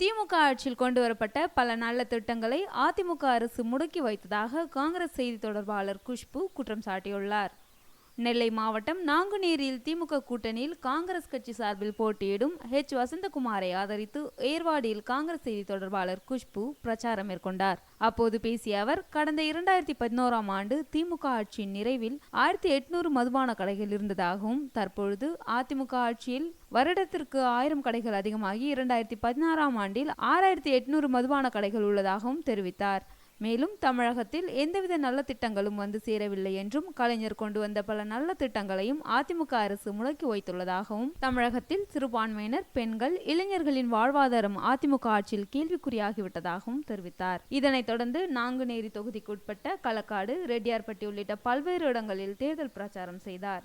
திமுக ஆட்சியில் கொண்டு வரப்பட்ட பல நல்ல திட்டங்களை அதிமுக அரசு முடக்கி வைத்ததாக காங்கிரஸ் செய்தி தொடர்பாளர் குஷ்பு குற்றம் சாட்டியுள்ளார். நெல்லை மாவட்டம் நாங்குநேரியில் திமுக கூட்டணியில் காங்கிரஸ் கட்சி சார்பில் போட்டியிடும் ஹெச் வசந்தகுமாரை ஆதரித்து ஏர்வாடியில் காங்கிரஸ் செய்தி தொடர்பாளர் குஷ்பு பிரச்சாரம் மேற்கொண்டார். அப்போது பேசிய அவர் கடந்த இரண்டாயிரத்தி பதினோராம் ஆண்டு திமுக ஆட்சியின் நிறைவில் ஆயிரத்தி எட்நூறு மதுபான கடைகள் இருந்ததாகவும் தற்பொழுது அதிமுக ஆட்சியில் வருடத்திற்கு ஆயிரம் கடைகள் அதிகமாகி இரண்டாயிரத்தி பதினாறாம் ஆண்டில் ஆறாயிரத்தி எட்நூறு மதுபான கடைகள் உள்ளதாகவும் தெரிவித்தார். மேலும் தமிழகத்தில் எந்தவித நல்ல திட்டங்களும் வந்து சேரவில்லை என்றும் கலைஞர் கொண்டு வந்த பல நல்ல திட்டங்களையும் அதிமுக அரசு முடக்கி வைத்துள்ளதாகவும் தமிழகத்தில் சிறுபான்மையினர் பெண்கள் இளைஞர்களின் வாழ்வாதாரம் அதிமுக ஆட்சியில் கேள்விக்குறியாகிவிட்டதாகவும் தெரிவித்தார். இதனைத் தொடர்ந்து நாங்குநேரி தொகுதிக்குட்பட்ட களக்காடு ரெட்டியார்பட்டி உள்ளிட்ட பல்வேறு இடங்களில் தேர்தல் பிரச்சாரம் செய்தார்.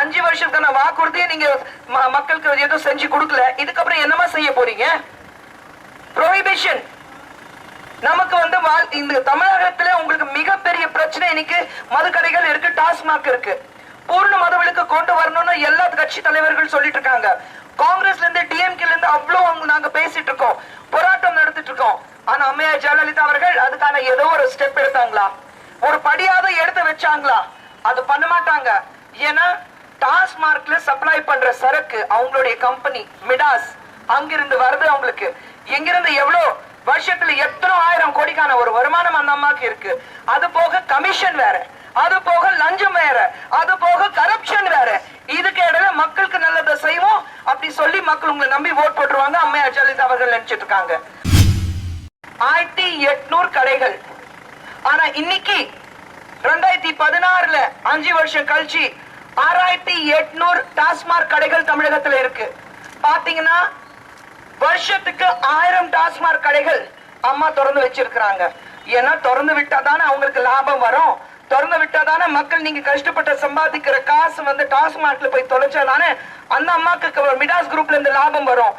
அஞ்சு வருஷத்துக்கான வாக்குறுதியை நீங்க மக்களுக்கு எதுவும் செஞ்சு கொடுக்கல. இதுக்கப்புறம் என்னமா செய்ய போறீங்க? ப்ரோஹிபிஷன் நமக்கு வந்து வாழ்- இந்த தமிழகத்துல உங்களுக்கு மிகப்பெரிய பிரச்சனை இன்னைக்கு மதுக்கடைகள் இருக்கு டாஸ்மாக் இருக்கு. பூர்ண மதுவிலக்கு கொண்டு வரணும்னு எல்லா கட்சி தலைவர்கள் சொல்லிட்டு இருக்காங்க காங்கிரஸ்ல இருந்து டிஎம்கேல இருந்து அவ்வளவு அவங்க நாங்க பேசிட்டு இருக்கோம் போராட்டம் நடத்திட்டு இருக்கோம் ஆனா அம்மையா ஜெயலலிதா அவர்கள் அதுக்கான ஏதோ ஒரு ஸ்டெப் எடுத்தாங்களா? ஒரு படியாவது எடுத்து வச்சாங்களா? அது பண்ண மாட்டாங்க. ஏன்னா டாஸ்மார்க்ல சப்ளை பண்ற சரக்கு அவங்களுடைய கம்பெனி மிடாஸ் அங்கிருந்து வருது அவங்களுக்கு. எங்கிருந்து எவ்வளவு வருஷத்துல எத்தனை ஆயிரம் கோடிக்கான ஒரு வருமானம் அந்த அம்மாக்கு இருக்கு. அது போக கமிஷன் வேற. அது போக லஞ்சம் வேற. அது போக கரப்ஷன் வேற. இதுக்கு இடையில மக்களுக்கு நல்லதை செய்வோம். அப்படி சொல்லி மக்கள் உங்களை நம்பி ஓட் போட்டுருவாங்க. அம்மையார் ஜெயலலிதா அவர்கள் நினைச்சிட்டு இருக்காங்க. ஆயிரத்தி எட்நூறு கடைகள். ஆனா இன்னைக்கு ரெண்டாயிரத்தி பதினாறுல அஞ்சு வருஷம் கழிச்சு ஆறாயிரத்தி எட்நூறு டாஸ்மாக் கடைகள் தமிழகத்துல இருக்கு. பாத்தீங்கன்னா வருஷத்துக்கு ஆயிரம் டாஸ்மாக் கடைகள் அம்மா திறந்து வச்சிருக்கிறாங்க. ஏன்னா திறந்து விட்டாதானே அவங்களுக்கு லாபம் வரும். திறந்து விட்டாதானே மக்கள் நீங்க கஷ்டப்பட்டு சம்பாதிக்கிற காசு வந்து டாஸ்மாக்ல போய் தொலைச்சாதானே அந்த அம்மாக்கு மிடாஸ் குரூப்ல இருந்து லாபம் வரும்.